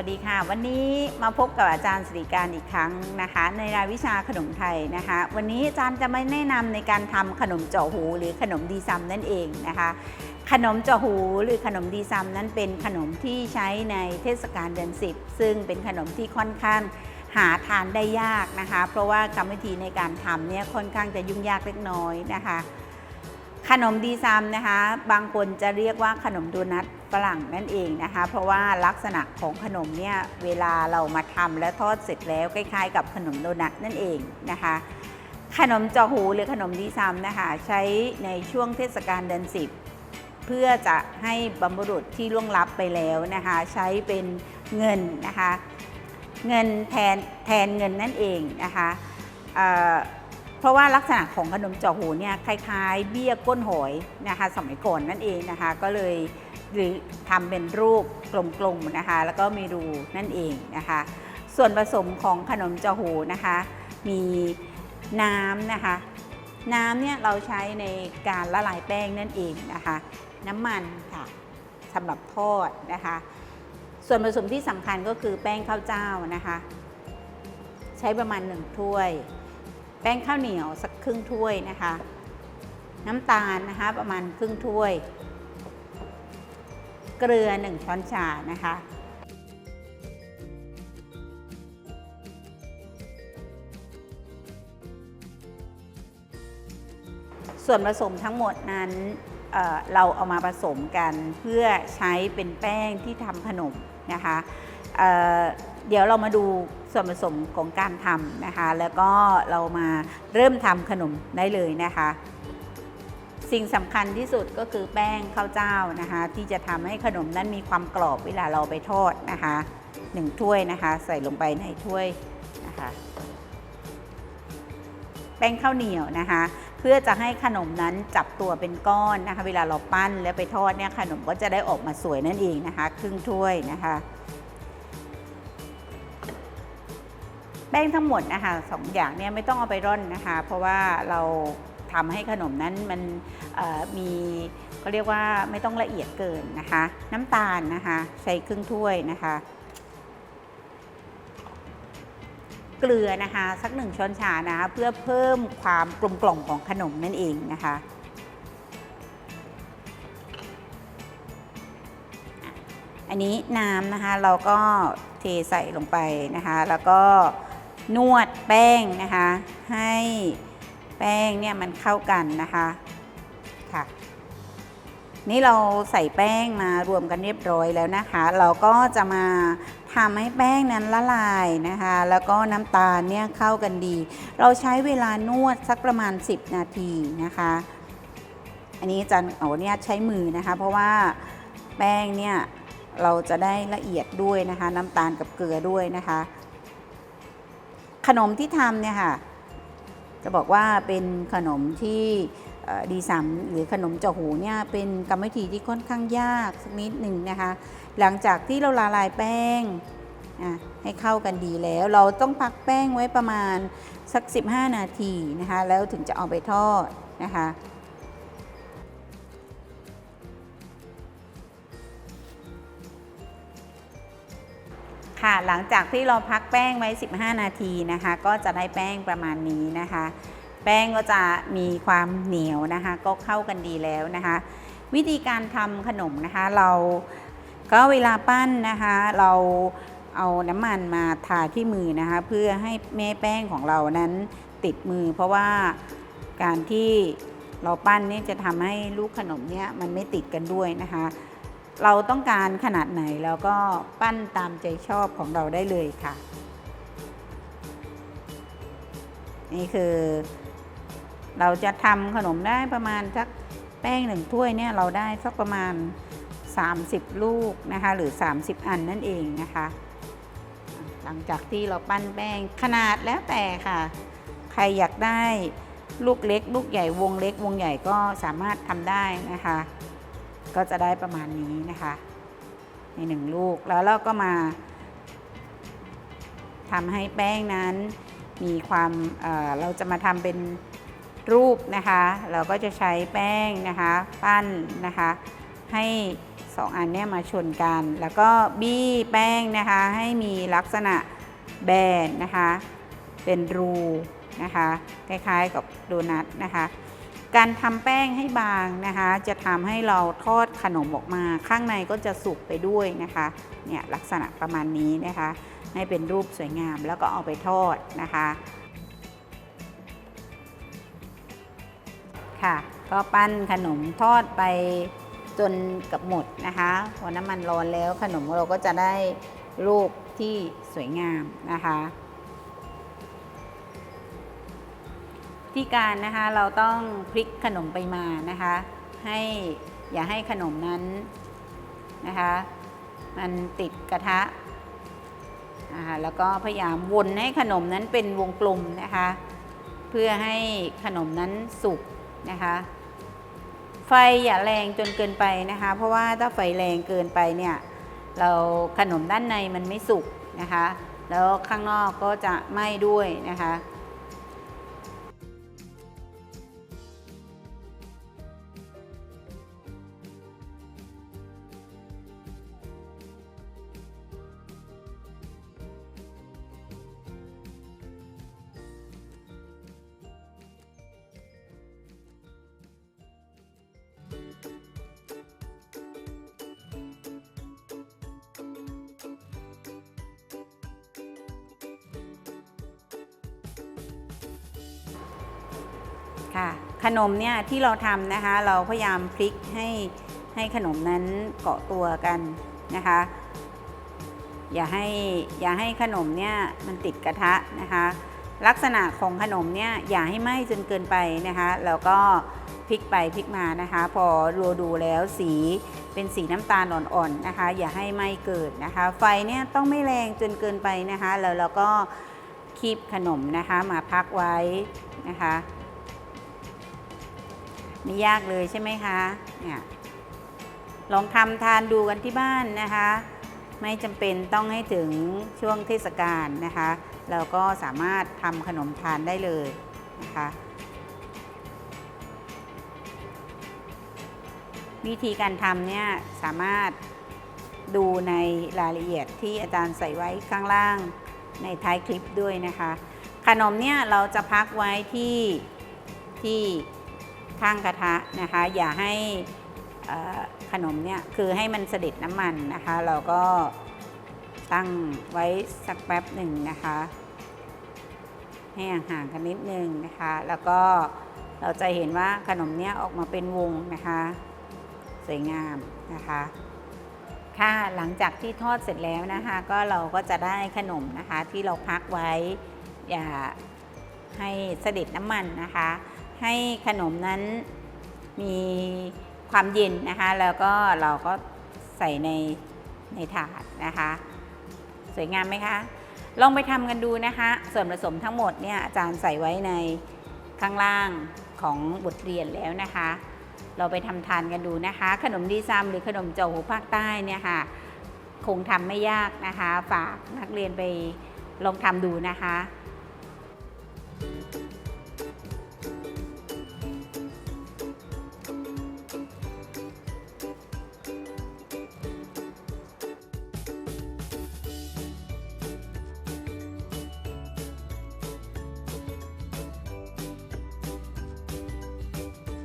วัสดีค่ะ วันนี้มาพบกับอาจารย์สิริการอีกครั้งนะคะ ในรายวิชาขนมไทยนะคะ วันนี้อาจารย์จะมาแนะนำในการทำขนมเจาะหูหรือขนมดีซัมนั่นเองนะคะ ขนมเจาะหูหรือขนมดีซัมนั้นเป็นขนมที่ใช้ในเทศกาลเดือนสิบซึ่งเป็นขนมที่ค่อนข้างหาทานได้ยากนะคะ เพราะว่ากรรมวิธีในการทำเนี่ยค่อนข้างจะยุ่งยากเล็กน้อยนะคะขนมดีซัมนะคะ บางคนจะเรียกว่าขนมโดนัท ฝรั่งนั่นเองนะคะ เพราะว่าลักษณะของขนมเนี่ยเวลาเรามาทำและทอดเสร็จแล้วคล้ายๆ กับขนมโดนัทนั่นเองนะคะ ขนมจอหูหรือขนมดีซัมนะคะใช้ในช่วงเทศกาลเดือนสิบเพื่อจะให้บรรพบุรุษที่ล่วงลับไปแล้วนะคะ ใช้เป็นเงินนะคะ เงินแทนแทนเงินนั่นเองนะคะเเพราะว่าลักษณะของขนมจาะหูเนี่ยคล้ายๆ เบี้ยก้นหอยนะคะ สมัยก่อนนั่นเองนะคะ ก็เลย หรือทำเป็นรูปกลมๆนะคะ แล้วก็มีรูนั่นเองนะคะ ส่วนผสมของขนมเจาะหูนะคะ มีน้ำนะคะ น้ำเนี่ยเราใช้ในการละลายแป้งนั่นเองนะคะ น้ำมันค่ะสำหรับทอดนะคะ ส่วนผสมที่สำคัญก็คือแป้งข้าวเจ้านะคะ ใช้ประมาณ1ถ้วย แป้งข้าวเหนียวสักครึ่งถ้วยนะคะ น้ำตาลนะคะประมาณครึ่งถ้วย เกลือ 1 ช้อนชานะคะ ส่วนผสมทั้งหมดนั้นเเราเอามาผสมกันเพื่อใช้เป็นแป้งที่ทำขนมนะคะเเดี๋ยวเรามาดูส่วนผสมของการทำนะคะ แล้วก็เรามาเริ่มทำขนมได้เลยนะคะ สิ่งสำคัญที่สุดก็คือแป้งข้าวเจ้านะคะ ที่จะทำให้ขนมนั้นมีความกรอบเวลาเราไปทอดนะคะหนึ่งถ้วยนะคะ ใส่ลงไปในถ้วยนะคะ แป้งข้าวเหนียวนะคะ เพื่อจะให้ขนมนั้นจับตัวเป็นก้อนนะคะ เวลาเราปั้นแล้วไปทอดเนี่ยขนมก็จะได้ออกมาสวยนั่นเองนะคะ ครึ่งถ้วยนะคะแป้งทั้งหมดนะคะสองอย่างเนี่ยไม่ต้องเอาไปร่อนนะคะ เพราะว่าเรา ทำให้ขนมนั้นมันมีเขาเรียกว่าไม่ต้องละเอียดเกินนะคะ น้ำตาลนะคะใช้ครึ่งถ้วยนะคะ เกลือนะคะสักหนึ่งช้อนชานะคะเพื่อเพิ่มความกลมกล่อมของขนมนั่นเองนะคะอันนี้น้ำนะคะเราก็เทใส่ลงไปนะคะ แล้วก็นวดแป้งนะคะ ให้ แป้งเนี่ยมันเข้ากันนะคะค่ะ นี่เราใส่แป้งมารวมกันเรียบร้อยแล้วนะคะ เราก็จะมาทำให้แป้งนั้นละลายนะคะ แล้วก็น้ำตาลเนี่ยเข้ากันดี เราใช้เวลานวดสักประมาณ 10 นาทีนะคะ อันนี้จันเอาเนี่ยใช้มือนะคะ เพราะว่าแป้งเนี่ยเราจะได้ละเอียดด้วยนะคะ น้ำตาลกับเกลือด้วยนะคะ ขนมที่ทำเนี่ยค่ะ จะบอกว่าเป็นขนมที่ดีสัมหรือขนมเจาะหูเนี่ยเป็นกรรมวิธีที่ค่อนข้างยากสักนิดหนึ่งนะคะ หลังจากที่เราละลายแป้งให้เข้ากันดีแล้ว เราต้องพักแป้งไว้ประมาณสัก 15 นาทีนะคะ แล้วถึงจะเอาไปทอดนะคะ ค่ะหลังจากที่เราพักแป้งไว้ 15 นาทีนะคะ ก็จะได้แป้งประมาณนี้นะคะ แป้งก็จะมีความเหนียวนะคะ ก็เข้ากันดีแล้วนะคะ วิธีการทำขนมนะคะเราก็เวลาปั้นนะคะ เราเอาน้ำมันมาทาที่มือนะคะ เพื่อให้แม่แป้งของเรานั้นติดมือ เพราะว่าการที่เราปั้นนี่จะทำให้ลูกขนมเนี่ยมันไม่ติดกันด้วยนะคะ เราต้องการขนาดไหนแล้วก็ปั้นตามใจชอบของเราได้เลยค่ะ นี่คือ เราจะทำขนมได้ประมาณสักแป้งหนึ่งถ้วยเนี่ยเราได้สักประมาณ 30 ลูกนะคะหรือ 30 อันนั่นเองนะคะ หลังจากที่เราปั้นแป้งขนาดแล้วแต่ค่ะ ใครอยากได้ลูกเล็ก ลูกใหญ่วงเล็กวงใหญ่ก็สามารถทำได้นะคะ ก็จะได้ประมาณนี้นะคะในหนึ่งลูกแล้วเราก็มาทำให้แป้งนั้นมีความเเราจะมาทำเป็นรูปนะคะ เราก็จะใช้แป้งนะคะปั้นนะคะ ให้สองอันเนี่ยมาชนกัน แล้วก็บี้แป้งนะคะให้มีลักษณะแบนนะคะ เป็นรูนะคะ คล้ายๆกับโดนัทนะคะ การทำแป้งให้บางนะคะ จะทำให้เราทอดขนมออกมา ข้างในก็จะสุกไปด้วยนะคะเนี่ยลักษณะประมาณนี้นะคะ ให้เป็นรูปสวยงามแล้วก็เอาไปทอดนะคะค่ะ ก็ปั้นขนมทอดไปจนกับหมดนะคะพอน้ำมันร้อนแล้วขนมเราก็จะได้รูปที่สวยงามนะคะ ที่การนะคะเราต้องพลิกขนมไปมานะคะ ให้อย่าให้ขนมนั้นนะคะ มันติดกระทะนะคะแล้วก็พยายามวนให้ขนมนั้นเป็นวงกลมนะคะ เพื่อให้ขนมนั้นสุกนะคะ ไฟอย่าแรงจนเกินไปนะคะ เพราะว่าถ้าไฟแรงเกินไปเนี่ยเราขนมด้านในมันไม่สุกนะคะ แล้วข้างนอกก็จะไหม้ด้วยนะคะ ค่ะขนมเนี่ยที่เราทำนะคะ เราพยายามพลิกให้ให้ขนมนั้นเกาะตัวกันนะคะ อย่าให้อย่าให้ขนมเนี่ยมันติดกระทะนะคะ ลักษณะของขนมเนี่ยอย่าให้ไหม้จนเกินไปนะคะ แล้วก็พลิกไปพลิกมานะคะ พอดูดูแล้วสีเป็นสีน้ำตาลอ่อนๆนะคะ อย่าให้ไหม้เกิดนะคะ ไฟเนี่ยต้องไม่แรงจนเกินไปนะคะ แล้วเราก็คีบขนมนะคะมาพักไว้นะคะ ไม่ยากเลยใช่ไหมคะเนี่ยลองทำทานดูกันที่บ้านนะคะ ไม่จำเป็นต้องให้ถึงช่วงเทศกาลนะคะ เราก็สามารถทำขนมทานได้เลยนะคะ วิธีการทำเนี่ยสามารถดูในรายละเอียดที่อาจารย์ใส่ไว้ข้างล่างในท้ายคลิปด้วยนะคะ ขนมเนี่ยเราจะพักไว้ที่ที่ ข้างกระทะนะคะ อย่าให้ขนมเนี่ยคือให้มันเสด็จน้ำมันนะคะ เราก็ตั้งไว้สักแป๊บหนึ่งนะคะ ให้ห่างๆกันนิดนึงนะคะ แล้วก็เราจะเห็นว่าขนมเนี้ยออกมาเป็นวงนะคะ สวยงามนะคะ ค่ะหลังจากที่ทอดเสร็จแล้วนะคะ ก็เราก็จะได้ขนมนะคะที่เราพักไว้อย่าให้เสด็จน้ำมันนะคะ ให้ขนมนั้นมีความเย็นนะคะ แล้วก็เราก็ใส่ในในถาดนะคะ สวยงามไหมคะ ลองไปทำกันดูนะคะ ส่วนผสมทั้งหมดเนี่ยอาจารย์ใส่ไว้ในข้างล่างของบทเรียนแล้วนะคะ เราไปทำทานกันดูนะคะ ขนมดีซัมหรือขนมเจ้าหูภาคใต้เนี่ยค่ะ คงทำไม่ยากนะคะ ฝากนักเรียนไปลองทำดูนะคะ